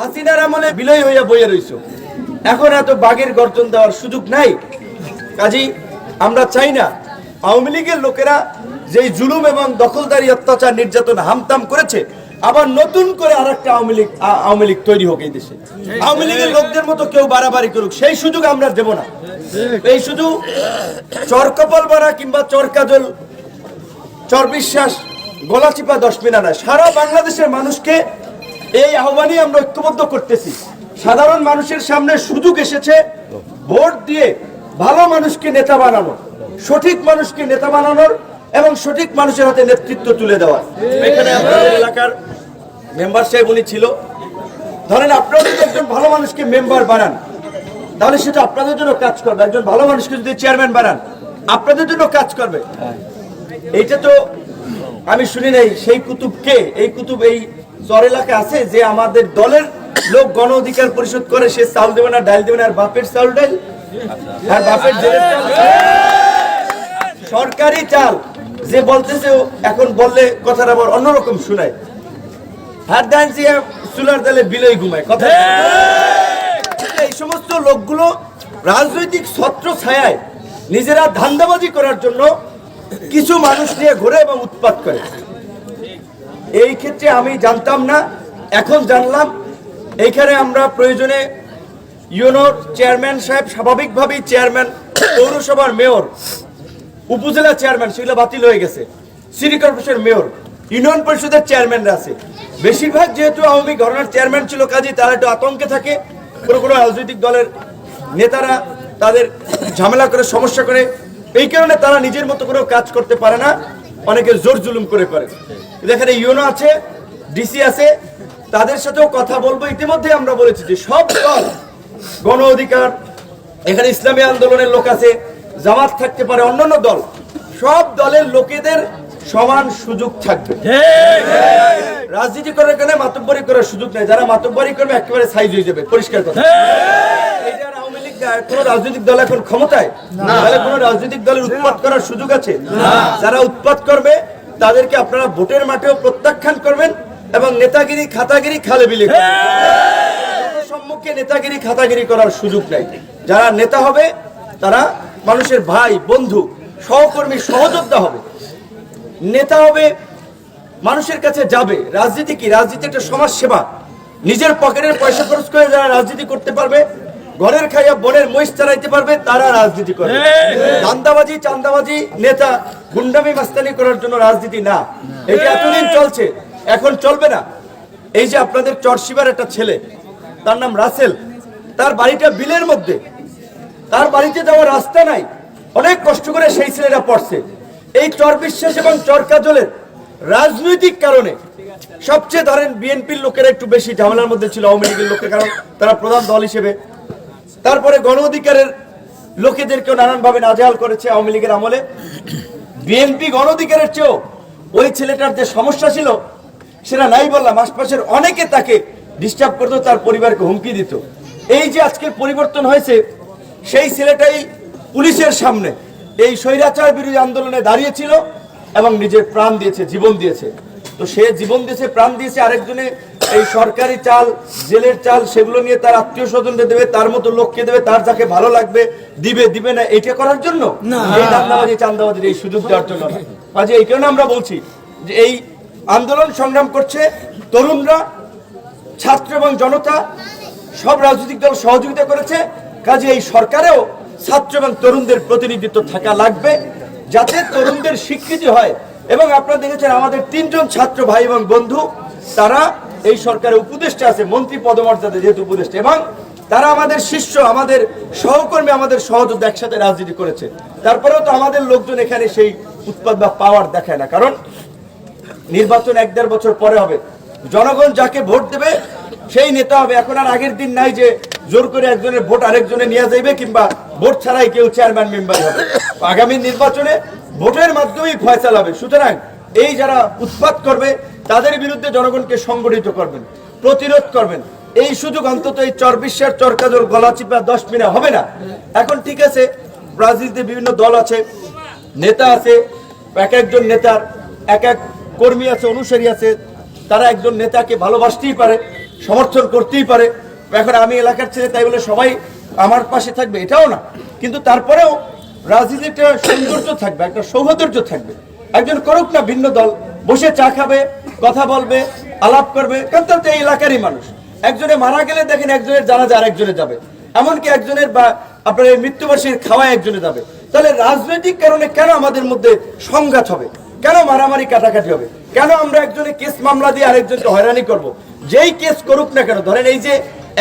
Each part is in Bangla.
হাসিনার আমলে বিলয় হইয়া বইয়ে রইছ। এখন এত বাঘের গর্জন দেওয়ার সুযোগ নাই। কাজী, আমরা চাই না আওয়ামী লীগের লোকেরা যেই জুলুম এবং দখলদারি অত্যাচার নির্যাতন হামতাম করেছে, আবার নতুন করে আর একটা আওয়ামী লীগ আওয়ামী লীগ তৈরি হোক এই দেশে। আওয়ামী লীগের লোকদের মতো কেউ বাড়াবাড়ি করুক, সেই সুযোগ আমরা দেব না। এই শুধু চরকপাল বাড়া কিংবা চরকাজল চর বিশ্বাস গলাচিপা দশ মিনা নয়। সারা বাংলাদেশের মানুষকে এই আহ্বানই আমরা ঐক্যবদ্ধ করতেছি। সাধারণ মানুষের সামনে সুযোগ এসেছে, ভোট দিয়ে ভালো মানুষকে নেতা বানানো, সঠিক মানুষকে নেতা বানানোর এবং সঠিক মানুষের হাতে নেতৃত্ব তুলে দেওয়া এখানে আপনাদের এলাকার মেম্বার সাহেব উনি ছিল। ধরেন আপনারা যদি একজন ভালো মানুষকে মেম্বার বানান, তাহলে সেটা আপনাদের জন্য কাজ করবে। একজন ভালো মানুষকে যদি চেয়ারম্যান বানান, আপনাদের জন্য কাজ করবে। এইটা তো আমি শুনি নাই, সেই কুতুব কে এই কুতুব, এই চর এলাকায় আছে যে আমাদের দলের লোক গণ অধিকার পরিষদ করে সে চাল দেবে না ডাল দেবে না আর বাপের চাল ডাল আর বাপের জেলের সরকারি চাল যে বলতেছে এখন বললে কথাটা আবার অন্যরকম শোনায়। হাত ডান দিয়ে চুলার দালে বিলই ঘুমায় কথা এই সমস্ত লোকগুলো রাজনৈতিক ছত্র ছায়ায় নিজেরা ধান্দাবাজি করার জন্য কিছু মানুষ নিয়ে ঘুরে এবং উৎপাত করে। এই ক্ষেত্রে আমি জানতাম না, এখন জানলাম। এইখানে আমরা প্রয়োজনে ইউনোর চেয়ারম্যান সাহেব স্বাভাবিকভাবেই চেয়ারম্যান, পৌরসভার মেয়র, উপজেলা চেয়ারম্যান, সেগুলো বাতিল হয়ে গেছে। সিটি কর্পোরেশন মেয়র, ইউনিয়ন পরিষদের চেয়ারম্যানরা আছে। বেশিরভাগ যেহেতু আওয়ামী ঘটনার চেয়ারম্যান ছিল কাজে তারা একটু আতঙ্কে থাকে। কোনো কোনো রাজনৈতিক দলের নেতারা তাদের ঝামেলা করে, সমস্যা করে। এই কারণে তারা নিজের মতো করেও কাজ করতে পারে না। অনেকে জোর জুলুম করে করে। এখানে ইউনো আছে ডিসি আছে তাদের সাথেও কথা বলব। ইতিমধ্যে আমরা বলেছি যে সব দল গণ অধিকার এখানে ইসলামী আন্দোলনের লোক আছে জামাত থাকতে পারে অন্যান্য দল সব দলের লোকেদের সমান সুযোগ থাকবে। রাজনীতি করার কারণে মাতব্বরি করার সুযোগ নেই যারা মাতব্বরি করবে একেবারে সাইজ হয়ে যাবে পরিষ্কার কথা। কোন রাজনৈতিক দল এখন ক্ষমতায়? তাহলে কোন রাজনৈতিক দলের উৎপাত করার সুযোগ আছে? যারা উৎপাত করবে তাদেরকে আপনারা ভোটের মাঠেও প্রত্যাখ্যান করবেন এবং নেতাগিরি খাতাগিরি খালে বিলে সম্মুখে নেতাগিরি খাতাগিরি করার সুযোগ নাই। যারা নেতা হবে তারা মানুষের ভাই বন্ধু সহকর্মী সহযোদ্ধা হবে। নেতা হবে মানুষের কাছে যাবে। রাজনীতি কি? রাজনীতি একটা সমাজ সেবা নিজের পকেটের পয়সা খরচ করে যারা রাজনীতি করতে পারবে ঘরের খাইয়া বনের মহিষ চালাইতে পারবে তারা রাজনীতি করে। চান্দাবাজি চান্দাবাজি নেতা গুন্ডামি মাস্তানি করার জন্য রাজনীতি না। এটা এতদিন চলছে এখন চলবে না। এই যে আপনাদের চরশিবার একটা ছেলে তার নাম রাসেল তার বাড়িটা বিলের মধ্যে। তার বাড়িতে যাওয়ার রাস্তা নাই অনেক কষ্ট করে সেই ছেলেরা পড়ছে। এই চর বিশ্বাস এবং চর কাজলের রাজনৈতিক কারণে সবচেয়ে ধরেন বিএনপির লোকেরা একটু বেশি ঝামেলার মধ্যে ছিল আওয়ামী লীগের লোকের কারণ তারা প্রধান দল হিসেবে তারপরে গণ অধিকারের লোকেদেরকেও নানানভাবে নাজেহাল করেছে আওয়ামী লীগের আমলে। বিএনপি গণ অধিকারের চেয়েও ওই ছেলেটার যে সমস্যা ছিল, সেটা নাই বললাম। আশপাশের অনেকে তাকে ডিস্টার্ব করতো, তার পরিবারকে হুমকি দিত। এই যে আজকের পরিবর্তন হয়েছে, সেই ছেলেটাই পুলিশের সামনে এই স্বৈরাচার বিরোধী আন্দোলনে দাঁড়িয়েছিল এবং নিজের প্রাণ দিয়েছে, জীবন দিয়েছে। তো সে জীবন দিয়েছে, প্রাণ দিয়েছে, আরেকজনে এই সরকারি চাল জেলের চাল সেগুলো নিয়ে তার আত্মীয় স্বজনদের দেবে তার মতো লোককে দেবে তার যাকে ভালো লাগবে দিবে দিবে না এটা করার জন্য? এই দান্দাবাজি চান্দাবাজির এই সুযোগ দেওয়ার জন্য কাজে এই কারণে আমরা বলছি যে এই আন্দোলন সংগ্রাম করছে তরুণরা ছাত্র এবং জনতা সব রাজনৈতিক দল সহযোগিতা করেছে। কাজে এই সরকারেও ছাত্র এবং তরুণদের প্রতিনিধিত্ব থাকা লাগবে যাতে তরুণদের স্বীকৃতি হয়। এবং আপনারা দেখেছেন আমাদের তিনজন ছাত্র ভাই এবং বন্ধু তারা এই সরকারের উপদেষ্টা আছে, মন্ত্রী পদমর্যাদা যেহেতু উপদেষ্টা, এবং তারা আমাদের শিষ্য, আমাদের সহকর্মী, আমাদের সহযোদ্ধা একসাথে রাজনীতি করেছে। তারপরেও তো আমাদের লোকজন এখানে সেই উৎপাদ বা পাওয়ার দেখায় না। কারণ নির্বাচন এক দেড় বছর পরে হবে। জনগণ যাকে ভোট দেবে, সেই নেতা হবে। এখন আর আগের দিন নাই যে জোর করে একজনের ভোট আরেকজনে নিয়ে যাইবে, কিংবা ভোট ছাড়াই কেউ চেয়ারম্যান মেম্বার হবে। আগামী নির্বাচনে ভোটের মাধ্যমেই ফয়সালা হবে। সুতরাং এই যারা উৎপাত করবে তাদের বিরুদ্ধে জনগণকে সংগঠিত করবেন, প্রতিরোধ করবেন। এই সুযোগ অন্তত এই চরবিশ্বের চরকাজল গলাচিপা দশ মিনা হবে না। এখন ঠিক আছে, ব্রাজিলতে বিভিন্ন দল আছে, নেতা আছে, এক একজন নেতার এক এক কর্মী আছে, অনুসারী আছে, তারা একজন নেতাকে ভালোবাসতেই পারে, সমর্থন করতেই পারে। এখন আমি এলাকার ছেলে, তাই বলে সবাই আমার পাশে থাকবে, এটাও না। কিন্তু তারপরেও রাজনীতিতে সৌন্দর্য থাকবে, একটা সৌহার্দ্য থাকবে। একজন করুক না, ভিন্ন দল, বসে চা খাবে কথা বলবে, আলাপ করবে, কারণ তো এই এলাকারই মানুষ। একজনে মারা গেলে দেখেন একজনের জানাজা আরেকজনে যাবে। এমনকি একজনের বা আপনার এই মৃত্যুবার্ষিকীর খাওয়া একজনে যাবে। তাহলে রাজনৈতিক কারণে কেন আমাদের মধ্যে সংঘাত হবে? কেন মারামারি কাটাকাটি হবে? কেন আমরা একজনে কেস মামলা দিয়ে আরেকজনকে হয়রানি করব? যেই কেস করুক না কেন, ধরেন এই যে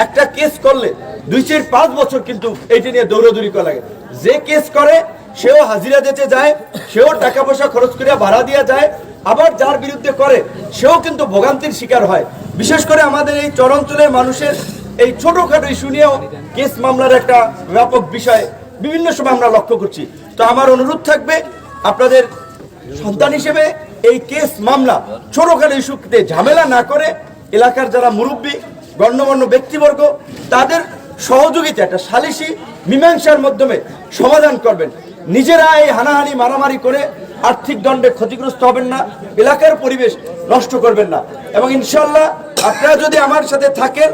একটা কেস করলে দুই চার পাঁচ বছর কিন্তু এইটা নিয়ে দৌড়াদৌড়ি করা লাগে। যে কেস করে সেও হাজিরা দিতে যায়, সেও টাকা পয়সা খরচ করে ভাড়া দিয়া যায়, আবার যার বিরুদ্ধে করে, সেও কিন্তু ভোগান্তির শিকার হয়। বিশেষ করে আমাদের এই চরাঞ্চলের মানুষের এই ছোটখাটো ইস্যু নিয়েও কেস মামলার একটা ব্যাপক বিষয় বিভিন্ন সময় আমরা লক্ষ্য করছি। তো আমার অনুরোধ থাকবে, আপনাদের সন্তান হিসেবে এই কেস মামলা ছোটখাটো ইস্যুতে ঝামেলা না করে এলাকার যারা মুরব্বী, গণ্যমান্য ব্যক্তিবর্গ, তাদের সহযোগিতা, একটা সালিসি মীমাংসার মাধ্যমে সমাধান করবেন। নিজেরা এই হানাহানি মারামারি করে আর্থিক দণ্ডে ক্ষতিগ্রস্ত হবেন না এলাকার পরিবেশ নষ্ট করবেন না। এবং ইনশাল্লাহ আপনারা যদি আমার সাথে থাকেন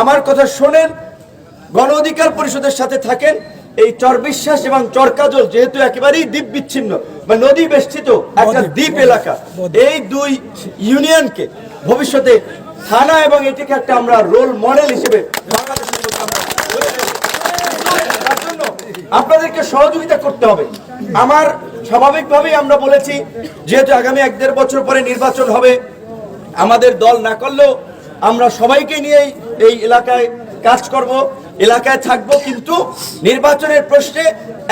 আমার কথা শোনেন গণ অধিকার পরিষদের সাথে থাকেন এই চরবিশ্বাস এবং চরকাজল যেহেতু একেবারেই দ্বীপ বিচ্ছিন্ন বা নদী বেষ্টিত একটা দ্বীপ এলাকা এই দুই ইউনিয়নকে ভবিষ্যতে থানা এবং এটিকে একটা আমরা রোল মডেল হিসেবে বাংলাদেশের মধ্যে আমরা গড়ে তুলব। তার জন্য আপনাদেরকে সহযোগিতা করতে হবে। আমার স্বাভাবিকভাবেই আমরা বলেছি, যেহেতু আগামী এক দেড় বছর পরে নির্বাচন হবে, আমাদের দল না করলেও আমরা সবাইকে নিয়েই এই এলাকায় কাজ করব, এলাকায় থাকব, কিন্তু নির্বাচনের প্রশ্নে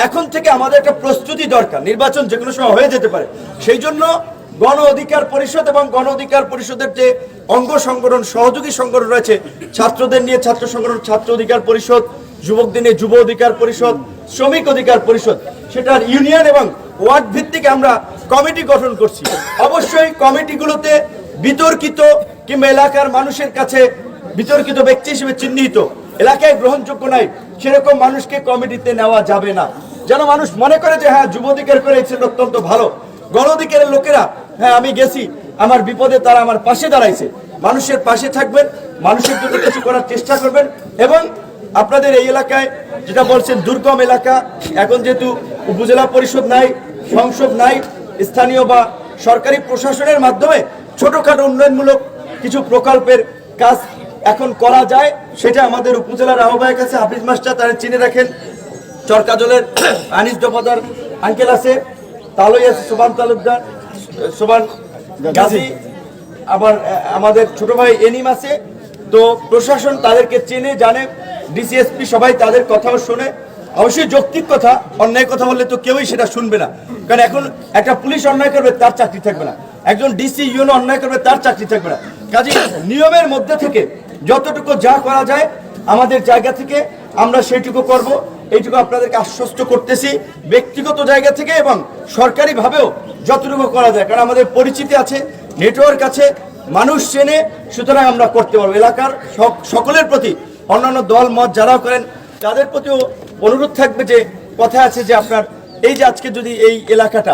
এখন থেকে আমাদের একটা প্রস্তুতি দরকার। নির্বাচন যে কোনো সময় হয়ে যেতে পারে। সেই জন্য গণ অধিকার পরিষদ এবং গণ অধিকার পরিষদের যে অঙ্গ সংগঠন, সহযোগী সংগঠন রয়েছে, ছাত্রদের নিয়ে ছাত্র সংগঠন, ছাত্র অধিকার পরিষদ যুবকদের দিনে যুব অধিকার পরিষদ, শ্রমিক অধিকার পরিষদ, সেটার ইউনিয়ন এবং ওয়ার্ড ভিত্তিক আমরা কমিটি গঠন করছি। অবশ্যই কমিটিগুলোতে বিতর্কিত কিংবা এলাকার মানুষের কাছে বিতর্কিত ব্যক্তি হিসেবে চিহ্নিত। এলাকায় গ্রহণযোগ্য নাই সেরকম মানুষকে কমিটিতে নেওয়া যাবে না। যেন মানুষ মনে করে যে হ্যাঁ যুব অধিকার করে ছেলে অত্যন্ত ভালো। গণ অধিকারের লোকেরা হ্যাঁ আমি গেছি, আমার বিপদে তারা আমার পাশে দাঁড়াইছে। মানুষের পাশে থাকবেন, মানুষের জন্য কিছু করার চেষ্টা করবেন এবং আপনাদের এই এলাকায় যেটা বলছেন দুর্গম এলাকা, এখন যেহেতু উপজেলা পরিষদ নাই, সংসদ নাই, স্থানীয় বা সরকারি প্রশাসনের মাধ্যমে ছোটোখাটো উন্নয়নমূলক কিছু প্রকল্পের কাজ এখন করা যায়, সেটা আমাদের উপজেলার আহ্বায়ক আছে হাফিজ মাস্টার, তারা চিনে রাখেন। চরকাজলের আনিস দফাদার আঙ্কেল আছে, তালই আছে সুবান তালুকদার, সুবান গাজী, আবার আমাদের ছোট ভাই এনিম আছে। তো প্রশাসন তাদেরকে চেনে, জানে ডিসিএসপি সবাই তাদের কথাও শোনে। অবশ্যই যৌক্তিক কথা, অন্যায় কথা বললে তো কেউই সেটা শুনবে না। কারণ এখন একটা পুলিশ অন্যায় করবে, তার চাকরি থাকবে না। একজন ডিসি ইউনো অন্যায় করবে, তার চাকরি থাকবে না। কাজে নিয়মের মধ্যে থেকে যতটুকু যা করা যায় আমাদের জায়গা থেকে আমরা সেইটুকু করব। এইটুকু আপনাদেরকে আশ্বস্ত করতেছি ব্যক্তিগত জায়গা থেকে এবং সরকারিভাবেও যতটুকু করা যায়। কারণ আমাদের পরিচিতি আছে, নেটওয়ার্ক আছে, মানুষ চেনে, সুতরাং আমরা করতে পারব। এলাকার সক- সকলের প্রতি অন্যান্য দল, মত যারা করেন, তাদের প্রতিও অনুরোধ থাকবে যে, কথা আছে যে আপনার, এই যে আজকে যদি এই এলাকাটা,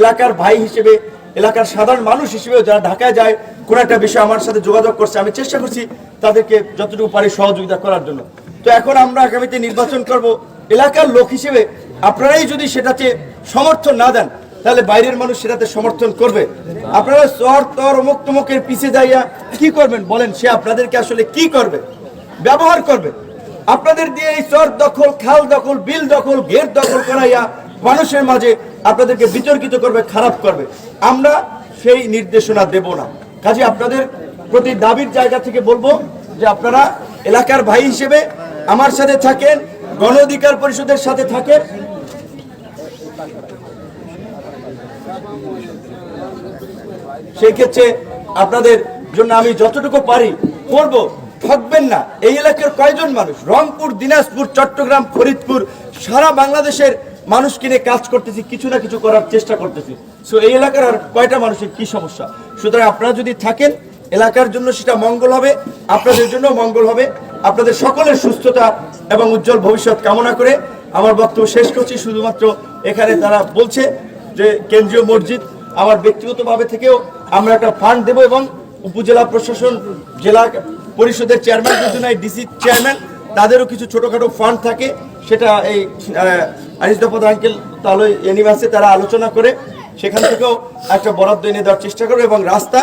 এলাকার ভাই হিসেবে, এলাকার সাধারণ মানুষ হিসেবেও যারা ঢাকায় যায়, কোনো একটা বিষয় আমার সাথে যোগাযোগ করছে, আমি চেষ্টা করছি তাদেরকে যতটুকু পারি সহযোগিতা করার জন্য। তো এখন আমরা আগামীতে নির্বাচন করব, এলাকার লোক হিসেবে আপনারাই যদি সেটাতে সমর্থন না দেন, তাহলে বাইরের মানুষ সেটাতে সমর্থন করবে। আপনারা চর তর অমুক তমুকের পিছিয়ে যাইয়া কি করবেন? বলেন, সে আপনাদেরকে আসলে কি করবে? ব্যবহার করবে। আপনাদের দিয়ে এই চর দখল, খাল দখল, বিল দখল গেট দখল করাইয়া মানুষের মাঝে আপনাদেরকে বিতর্কিত করবে, খারাপ করবে। আমরা সেই নির্দেশনা দেব না। কাজে আপনাদের প্রতি দাবির জায়গা থেকে বলব যে আপনারা এলাকার ভাই হিসেবে আমার সাথে থাকেন, গণ অধিকার পরিষদের সাথে থাকেন। সেই ক্ষেত্রে আপনাদের জন্য আমি যতটুকু পারি করব। ঠকবেন না। এই এলাকার কয়জন মানুষ? রংপুর, দিনাজপুর, চট্টগ্রাম, ফরিদপুর, সারা বাংলাদেশের মানুষ কিনে কাজ করতেছি, কিছু না কিছু করার চেষ্টা করতেছি। সো এই এলাকার আর কয়টা মানুষের কি সমস্যা? সুতরাং আপনারা যদি থাকেন, এলাকার জন্য সেটা মঙ্গল হবে, আপনাদের জন্য মঙ্গল হবে। আপনাদের সকলের সুস্থতা এবং উজ্জ্বল ভবিষ্যৎ কামনা করে আমার বক্তব্য শেষ করছি। শুধুমাত্র এখানে তারা বলছে যে, কেন্দ্রীয় মসজিদ আমার ব্যক্তিগতভাবে থেকেও আমরা একটা ফান্ড দেব এবং উপজেলা প্রশাসন, জেলা পরিষদের চেয়ারম্যান যদি নাই ডিসি চেয়ারম্যান তাদেরও কিছু ছোটোখাটো ফান্ড থাকে, সেটা এই দফাদ আঙ্কেল তাহলে এনিভার্সে তারা আলোচনা করে, সেখান থেকেও একটা বরাদ্দ এনে দেওয়ার চেষ্টা করবে এবং রাস্তা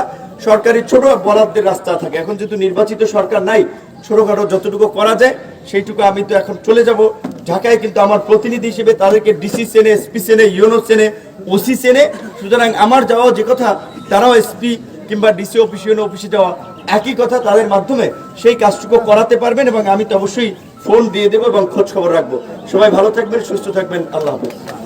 সরকারি ছোট বরাদ্দের রাস্তা থাকে। এখন যেহেতু নির্বাচিত সরকার নাই, ছোটখাটো যতটুকু করা যায়, সেইটুকু আমি তো এখন চলে যাব। ঢাকায় কিন্তু আমার প্রতিনিধি হিসেবে তাদেরকে ডিসি সেনে এসপি সেনে ইউনো সেনে ওসি সেনে সুতরাং আমার যাওয়া যে কথা, তারাও এসপি কিংবা ডিসি অফিস ইউনো অফিসে যাওয়া একই কথা তাদের মাধ্যমে সেই কাজটুকু করাতে পারবেন এবং আমি তো অবশ্যই ফোন দিয়ে দেবো এবং খোঁজ খবর রাখব। সবাই ভালো থাকবেন, সুস্থ থাকবেন, আল্লাহ হাফেজ।